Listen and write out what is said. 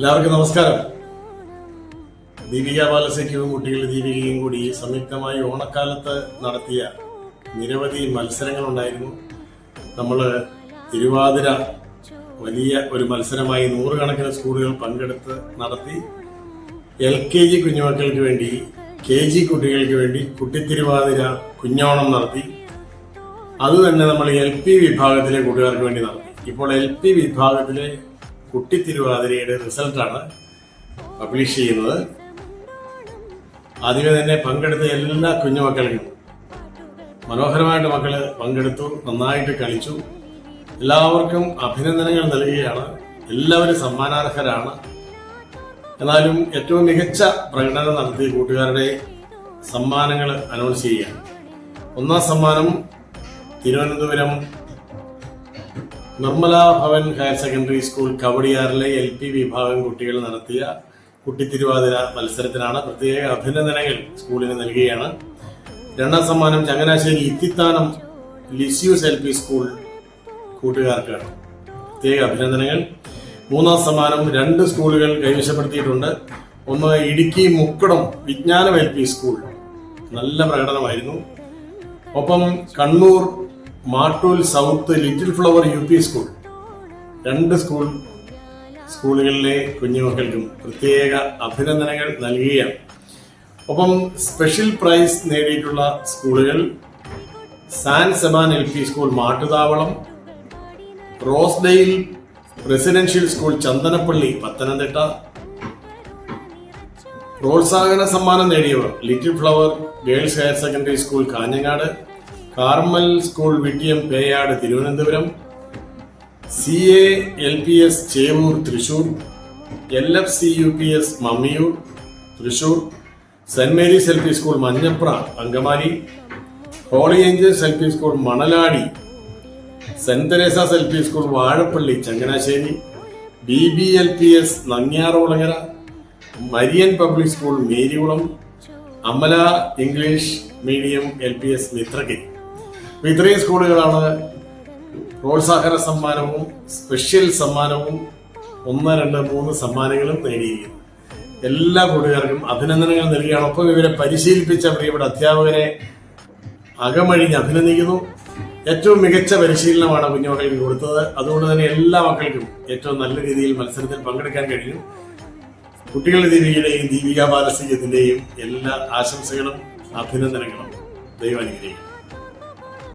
എല്ലാവർക്കും നമസ്കാരം. ദീപിക ബാലസഖ്യവും കുട്ടികൾ ദീപികയും കൂടി സംയുക്തമായി ഓണക്കാലത്ത് നടത്തിയ നിരവധി മത്സരങ്ങളുണ്ടായിരുന്നു. നമ്മൾ തിരുവാതിര വലിയ ഒരു മത്സരമായി നൂറുകണക്കിന് സ്കൂളുകൾ പങ്കെടുത്ത് നടത്തി. എൽ കെ ജി കുഞ്ഞുമക്കൾക്ക് വേണ്ടി കെ ജി കുട്ടികൾക്ക് വേണ്ടി കുട്ടിത്തിരുവാതിര കുഞ്ഞോണം നടത്തി. അത് തന്നെ നമ്മൾ എൽ പി വിഭാഗത്തിലെ കൂട്ടുകാർക്ക് വേണ്ടി നടത്തി. ഇപ്പോൾ എൽ പി വിഭാഗത്തിലെ കുട്ടിത്തിരുവാതിരയുടെ റിസൾട്ടാണ് പബ്ലിഷ് ചെയ്യുന്നത്. ആദ്യമേ തന്നെ പങ്കെടുത്ത എല്ലാ കുഞ്ഞുമക്കൾക്കും മനോഹരമായിട്ട് മക്കൾ പങ്കെടുത്തു നന്നായിട്ട് കളിച്ചു. എല്ലാവർക്കും അഭിനന്ദനങ്ങൾ നൽകുകയാണ്. എല്ലാവരും സമ്മാനാർഹരാണ്. എന്നാലും ഏറ്റവും മികച്ച പ്രകടനം നടത്തിയ കൂട്ടുകാരുടെ സമ്മാനങ്ങൾ അനൗൺസ് ചെയ്യുകയാണ്. ഒന്നാം സമ്മാനം Thiruvananthapuram Nirmala Bhavan higher secondary school കവടിയാറിലെ L P വിഭാഗം കുട്ടികൾ നടത്തിയ കുട്ടിത്തിരുവാതിര മത്സരത്തിനാണ് പ്രത്യേക അഭിനന്ദനങ്ങൾ സ്കൂളിന് നൽകുകയാണ്. രണ്ടാം സമ്മാനം Changanassery Ithithanam Lisieux L P school കൂട്ടുകാർക്കാണ്. പ്രത്യേക അഭിനന്ദനങ്ങൾ. മൂന്നാം സമ്മാനം രണ്ട് സ്കൂളുകൾ കൈവശപ്പെടുത്തിയിട്ടുണ്ട്. ഒന്ന് ഇടുക്കി മുക്കടം വിജ്ഞാനം എൽ പി സ്കൂൾ. നല്ല പ്രകടനമായിരുന്നു. ഒപ്പം Kannur Mattool south little flower U P school. രണ്ട് സ്കൂൾ സ്കൂളുകളിലെ കുഞ്ഞുമക്കൾക്കും പ്രത്യേക അഭിനന്ദനങ്ങൾ നൽകുകയാണ്. ഒപ്പം സ്പെഷ്യൽ പ്രൈസ് നേടിയിട്ടുള്ള സ്കൂളുകൾ San Seban L P school Mattuthavalam Rosedale residential school Chandanappally Pathanamthitta പ്രോത്സാഹന സമ്മാനം നേടിയവർ little flower girls higher secondary school Kanhangad Carmel school Vittiyam Peyad Thiruvananthapuram C A L P S Chevoor Thrissur L F C U P S Mammiyoor Thrissur saint Mary's L P school Manjapra Angamaly holy angels L P school Manaladi saint Teresa's L P school Vazhappally Changanassery B B L P S Nangiarkulangara Marian public school Marykulam Amala English medium L P S അപ്പൊ ഇത്രയും സ്കൂളുകളാണ് പ്രോത്സാഹന സമ്മാനവും special സമ്മാനവും ഒന്ന് രണ്ട് മൂന്ന് സമ്മാനങ്ങളും നേടിയിരിക്കുന്നത്. എല്ലാ കൂട്ടുകാർക്കും അഭിനന്ദനങ്ങൾ നൽകുകയാണ്. ഒപ്പം ഇവരെ പരിശീലിപ്പിച്ച പ്രിയപ്പെട്ട അധ്യാപകരെ അകമഴിഞ്ഞ് അഭിനന്ദിക്കുന്നു. ഏറ്റവും മികച്ച പരിശീലനമാണ് കുഞ്ഞുമക്കൾക്ക് കൊടുത്തത്. അതുകൊണ്ട് തന്നെ എല്ലാ മക്കൾക്കും ഏറ്റവും നല്ല രീതിയിൽ മത്സരത്തിൽ പങ്കെടുക്കാൻ കഴിഞ്ഞു. കുട്ടികളുടെ ദീപികയുടെയും ദീപിക ബാലസിംഗത്തിന്റെയും എല്ലാ ആശംസകളും അഭിനന്ദനങ്ങളും ദൈവം അനുഗ്രഹിക്കും